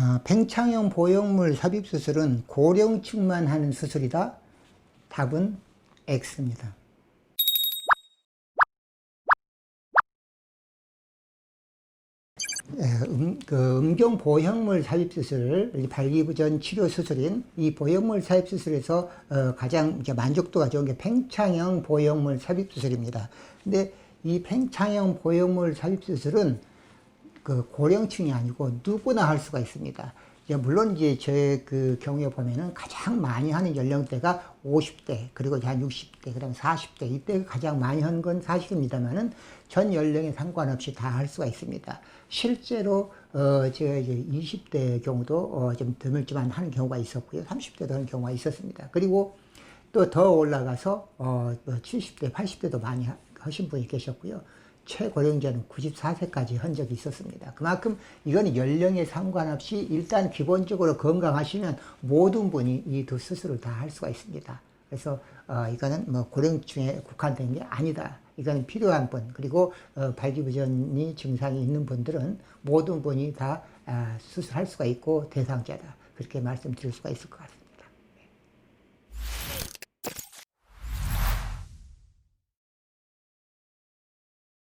아, 팽창형 보형물 삽입 수술은 고령층만 하는 수술이다. 답은 X입니다. 예, 음, 그 음경 보형물 삽입 수술, 이 발기부전 치료 수술인 이 보형물 삽입 수술에서 어, 가장 이제 만족도가 좋은 게 팽창형 보형물 삽입 수술입니다. 근데 이 팽창형 보형물 삽입 수술은 그 고령층이 아니고 누구나 할 수가 있습니다. 이제 물론 이제 저의 그 경우에 보면은 가장 많이 하는 연령대가 50대 그리고 한 60대 그다음 40대 이때 가장 많이 하는 건 사실입니다만은 전 연령에 상관없이 다 할 수가 있습니다. 실제로 어 제가 이제 20대 경우도 어좀 드물지만 하는 경우가 있었고요. 30대도 하는 경우가 있었습니다. 그리고 또 더 올라가서 어 70대, 80대도 많이 하- 하신 분이 계셨고요. 최고령자는 94세까지 한 적이 있었습니다. 그만큼 이거는 연령에 상관없이 일단 기본적으로 건강하시면 모든 분이 이 두 수술을 다 할 수가 있습니다. 그래서 어, 이거는 뭐 고령층에 국한된 게 아니다. 이거는 필요한 분 그리고 어, 발기부전이 증상이 있는 분들은 모든 분이 다 아, 수술할 수가 있고 대상자다. 그렇게 말씀드릴 수가 있을 것 같습니다.